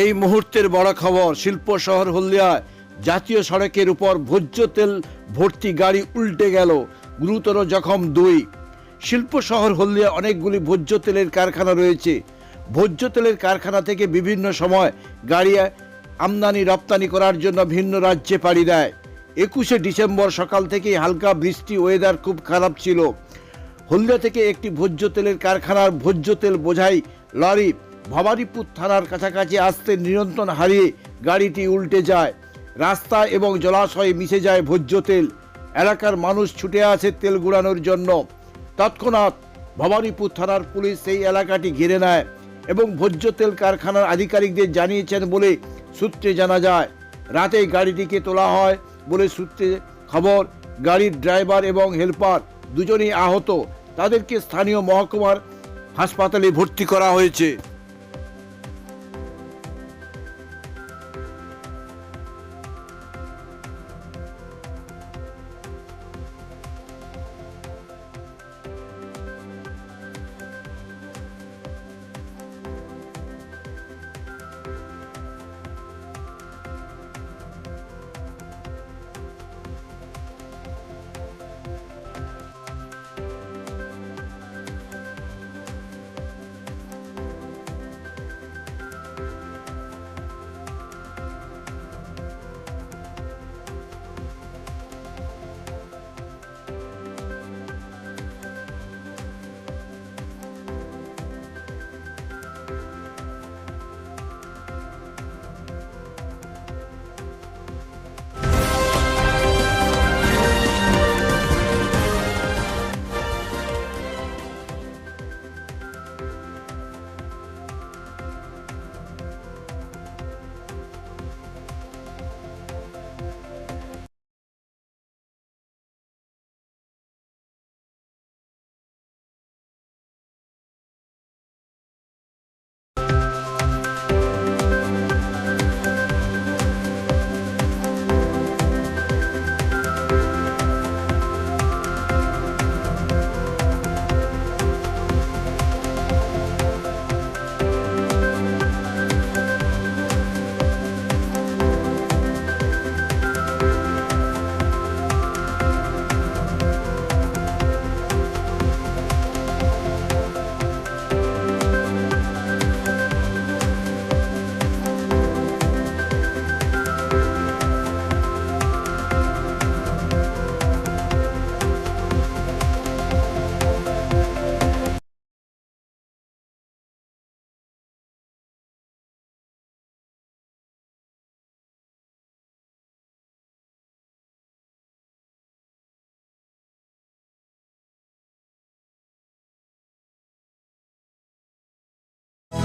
এই মুহূর্তের বড় খবর, শিল্প শহর হলদিয়ায় জাতীয় সড়কের উপর ভোজ্য তেল ভর্তি গাড়ি উল্টে গেল, গুরুতর জখম দুই। শিল্প শহর হলদিয়া অনেকগুলি ভোজ্য তেলের কারখানা রয়েছে। ভোজ্য তেলের কারখানা থেকে বিভিন্ন সময় গাড়ি আমদানি, রপ্তানি করার জন্য ভিন্ন রাজ্যে পাড়ি দেয়। একুশে ডিসেম্বর সকাল থেকেই হালকা বৃষ্টি, ওয়েদার খুব খারাপ ছিল। হলদিয়া থেকে একটি ভোজ্য তেলের কারখানার ভোজ্য তেল বোঝাই লরি ভবানীপুর থানার কাছাকাছি আসতে নিয়ন্ত্রণ হারিয়ে গাড়িটি উল্টে যায়। রাস্তা এবং জলাশয়ে মিশে যায় ভোজ্য তেল। এলাকার মানুষ ছুটে আসে তেল গুড়ানোর জন্য। তৎক্ষণাৎ ভবানীপুর থানার পুলিশ সেই এলাকাটি ঘিরে নেয় এবং ভোজ্য তেল কারখানার আধিকারিকদের জানিয়েছেন বলে সূত্রে জানা যায়। রাতে গাড়িটিকে তোলা হয় বলে সূত্রে খবর, গাড়ির ড্রাইভার এবং হেল্পার দুজনেই আহত। তাদেরকে স্থানীয় মহকুমার হাসপাতালে ভর্তি করা হয়েছে।